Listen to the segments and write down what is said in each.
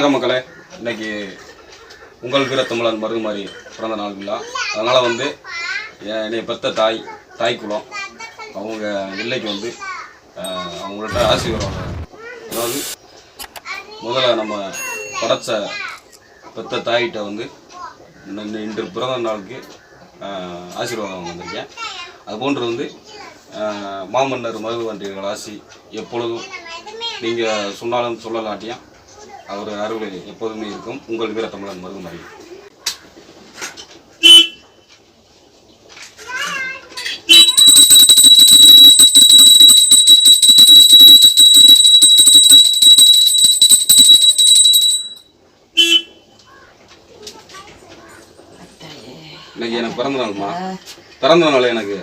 வணக்கம் மக்களே. இன்னைக்கு உங்கள் வீரத்தமிழன் மருதுமாரி பிறந்த நாள் விழா. அதனால் வந்து என்னை பெத்த தாய் தாய் குலம் அவங்க எல்லைக்கு வந்து அவங்கள்ட்ட ஆசீர்வாதம் அதாவது முதல்ல நம்ம படைச்ச பெத்த தாயிட்ட வந்து இன்று பிறந்த நாளுக்கு ஆசீர்வாதம் வந்திருக்கேன் அதுபோன்று வந்து மாமன்னர் மாமன்னர் மருதுவண்டியர்கள் ஆசி எப்பொழுதும் நீங்கள் சொன்னாலும் சொல்லலாட்டியும் அவர் அருள் எப்போதுமே இருக்கும். உங்கள் மருதுமறை இன்னைக்கு எனக்கு பிறந்த நாள்மா. பிறந்த நாள் எனக்கு.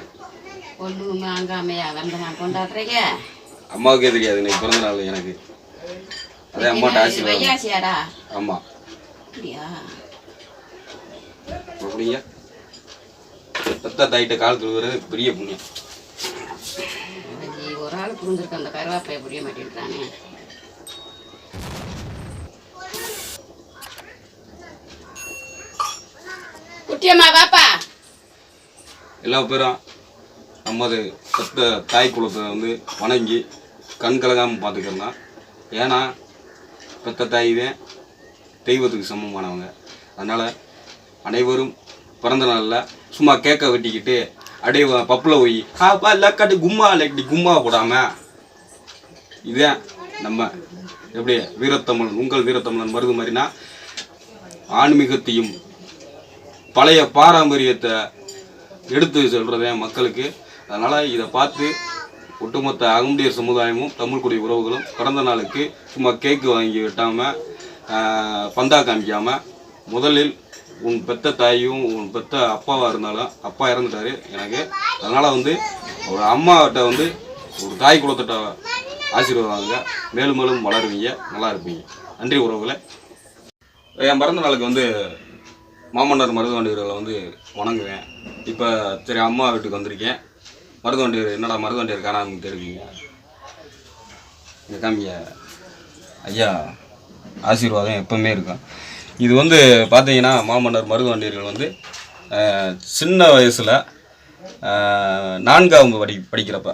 அம்மாவுக்கே தெரியாது இன்னைக்கு பிறந்த நாள் எனக்கு. அதே அம்மாட்ட ஆசீர்வாதம் ஆமாம் அப்படியா? அப்படிங்க பெத்த தாயிட்ட கால் கழுவுறது பெரிய புண்ணியம். ஒரு ஆள் புரிஞ்சிருக்க அந்த கருவாப்பையை புரிய மாட்டேன்றானே. குட்டியம்மா பாப்பா எல்லா பேரும் நமது பெத்த தாய் குலத்தை வந்து வணங்கி கண் கலங்காமல் பார்த்துக்கிறலாம் ஏன்னா பெத்த தாய்வே தெய்வத்துக்கு சமமானவங்க. அதனால் அனைவரும் பிறந்த நாளில் சும்மா கேக்கை வெட்டிக்கிட்டு அப்படியே பப்பில் போய் ஆப்பா லக்காட்டு கும்மா லக்கடி கும்மா போடாமல் இதுதான் நம்ம எப்படி வீரத்தமிழன் உங்கள் வீரத்தமிழன் மருது மாதிரினா ஆன்மீகத்தையும் பழைய பாரம்பரியத்தை எடுத்து சொல்கிறதே மக்களுக்கு. அதனால் இதை பார்த்து ஒட்டுமொத்த அகமுடைய சமுதாயமும் தமிழ்குடி உறவுகளும் பிறந்த நாளுக்கு சும்மா கேக்கு வாங்கி வெட்டாமல் பந்தா காமிக்காமல் முதலில் உன் பெத்த தாயும் உன் பெத்த அப்பாவாக இருந்தாலும் அப்பா இறந்துட்டாரு. எனக்கு அதனால் வந்து ஒரு அம்மாவிட்ட வந்து ஒரு தாய் குலத்திட்ட ஆசீர்வாதம் மேலும் மேலும் வளருவீங்க. நல்லா இருப்பீங்க. நன்றி உறவுகளை. என் பிறந்த நாளுக்கு வந்து மாமன்னர் மருதுவண்டியர்களை வந்து வணங்குவேன். இப்போ சரி அம்மா வீட்டுக்கு வந்திருக்கேன். மருதுவண்டியர் என்னடா மருதுவண்டியர் காணாமல் தெரிவிங்க இங்கே காமிங்க. ஐயா ஆசீர்வாதம் எப்பவுமே இருக்கும். இது வந்து பார்த்தீங்கன்னா மாமன்னர் மருதுவண்டியர்கள் வந்து சின்ன வயசில் நான்காவது படி படிக்கிறப்ப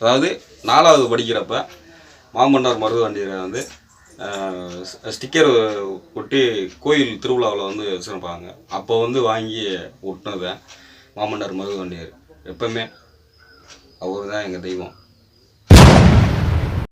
அதாவது நாலாவது படிக்கிறப்ப மாமன்னர் மருதுவண்டியரை வந்து ஸ்டிக்கர் ஒட்டி கோயில் திருவிழாவில் வந்து வச்சுருப்பாங்க. அப்போ வந்து வாங்கி ஒட்டினதை மாமன்னர் மருதுவண்டியர் எப்பவுமே அவர் தான் எங்கள் தெய்வம்.